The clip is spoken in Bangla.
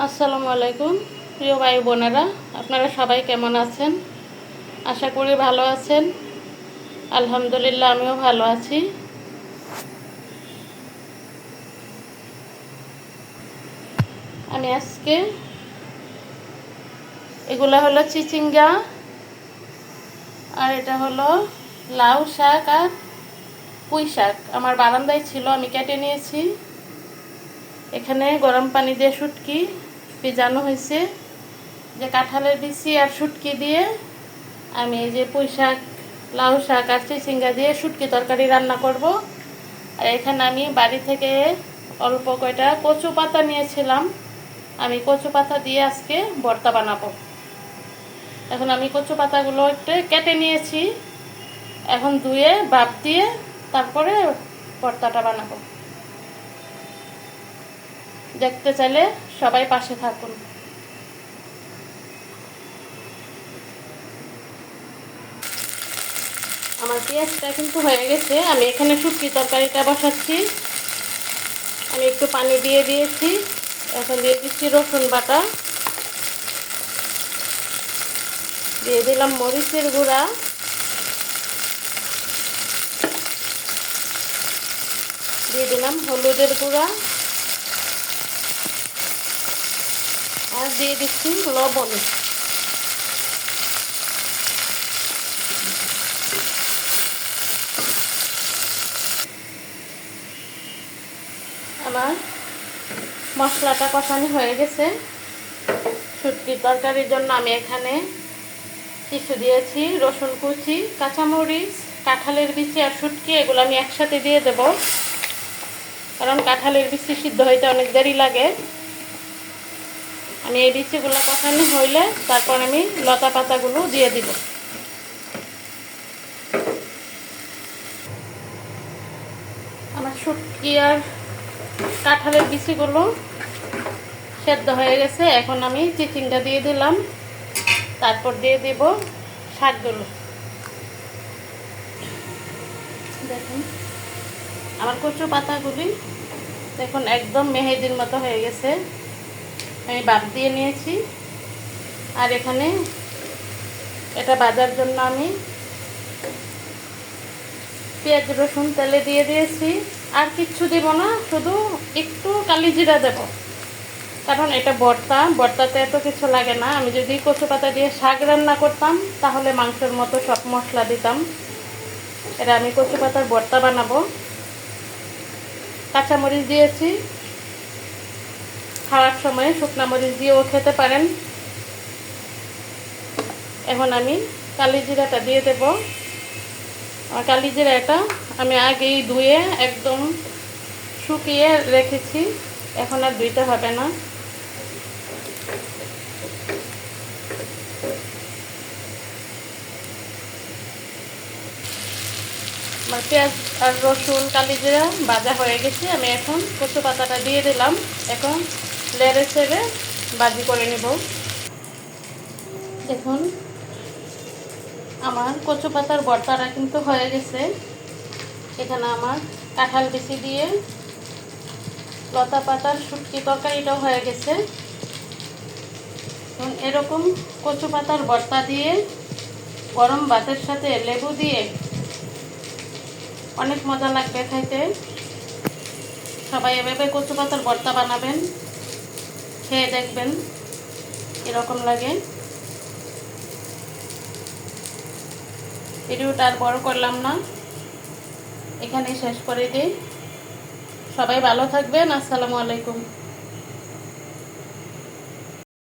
আসসালামু আলাইকুম। প্রিয় ভাই বোনেরা, আপনারা সবাই কেমন আছেন? আশা করি ভালো আছেন। আলহামদুলিল্লাহ, আমিও ভালো আছি। আমি আজকে এগুলা হলো চিচিঙ্গা, আর এটা হলো লাউ শাক আর পুঁই শাক। আমার বারান্দায় ছিল, আমি কেটে নিয়েছি। এখানে গরম পানি দিয়ে শুটকি ভিজানো হয়েছে। যে কাঁঠালের বিচি আর শুটকি দিয়ে আমি এই যে পুঁই শাক, লাউ শাক আর চিচিঙ্গা দিয়ে শুটকি তরকারি রান্না করব। আর এখানে আমি বাড়ি থেকে অল্প কয়টা কচু পাতা নিয়েছিলাম। আমি কচু পাতা দিয়ে আজকে ভর্তা বানাবো। এখন আমি কচু পাতাগুলো একটু কেটে নিয়েছি। এখন ধুয়ে বাপ দিয়ে তারপরে ভর্তাটা বানাবো। দেখতে চাইলে সবাই পাশে থাকুন। আমার পেঁয়াজটা কিন্তু হয়ে গেছে। আমি এখানে শুটকি তরকারিটা বসাচ্ছি। আমি একটু পানি দিয়ে দিয়েছি। এখন দিয়ে দিচ্ছি রসুন বাটা। দিয়ে দিলাম মরিচের গুঁড়া। দিয়ে দিলাম হলুদের গুঁড়া। দিয়ে দিচ্ছি লবণ। আমার মশলাটা কষানো হয়ে গেছে। শুটকির তরকারির জন্য আমি এখানে কিছু দিয়েছি, রসুন কুচি, কাঁচামরিচ, কাঁঠালের বিচি আর শুটকি, এগুলো আমি একসাথে দিয়ে দেব। কারণ কাঁঠালের বিচি সিদ্ধ হইতে অনেক দেরি লাগে। আমি এই বিচিগুলো কষানো হইলে তারপর আমি লতা পাতাগুলো দিয়ে দিব। আমার শুটকি আর কাঁঠালের বিচিগুলো সেদ্ধ হয়ে গেছে। এখন আমি চিচিংটা দিয়ে দিলাম। তারপর দিয়ে দিব শাকগুলো। দেখুন, আমার কচু পাতাগুলি দেখুন একদম মেহেদির মতো হয়ে গেছে। আমি বাদ দিয়ে নিয়েছি। আর এখানে এটা বাজার জন্য আমি পেঁয়াজ, রসুন, তেলে দিয়ে দিয়েছি। আর কিচ্ছু দেব না, শুধু একটু কালি জিরা দেব। কারণ এটা বর্তা, বর্তাতে এত কিছু লাগে না। আমি যদি কচু পাতা দিয়ে শাক রান্না করতাম, তাহলে মাংসের মতো সব মশলা দিতাম। এটা আমি কচু পাতার বর্তা বানাবো। কাঁচামরিচ দিয়েছি। খাওয়ার সময় শুকনা মরিচ দিয়েও খেতে পারেন। এখন আমি কালি জিরাটা দিয়ে দেব। কালি জিরাটা আমি আগেই ধুয়ে একদম শুকিয়ে রেখেছি। এখন আর ধুইতে হবে না। আমার পেঁয়াজ আর রসুন, কালি জিরা ভাজা হয়ে গেছে। আমি এখন কচু পাতাটা দিয়ে দিলাম। এখন লেড়ে ছেড়ে বাজি করে নিব। দেখুন, আমার কচু পাতার ভর্তাটা কিন্তু হয়ে গেছে। এখানে আমার কাঁঠাল বিচি দিয়ে লতা পাতার শুটকি তরকারিটাও হয়ে গেছে। এরকম কচু পাতার ভর্তা দিয়ে গরম ভাতের সাথে লেবু দিয়ে অনেক মজা লাগবে খাইতে। সবাই এভাবে কচু পাতার ভর্তা বানাবেন। খেয়ে দেখবেন, এরকম লাগে। ভিডিওটা আর বড় করলাম না। এখানেই শেষ করে দিই। সবাই ভালো থাকবেন, আসসালামু আলাইকুম।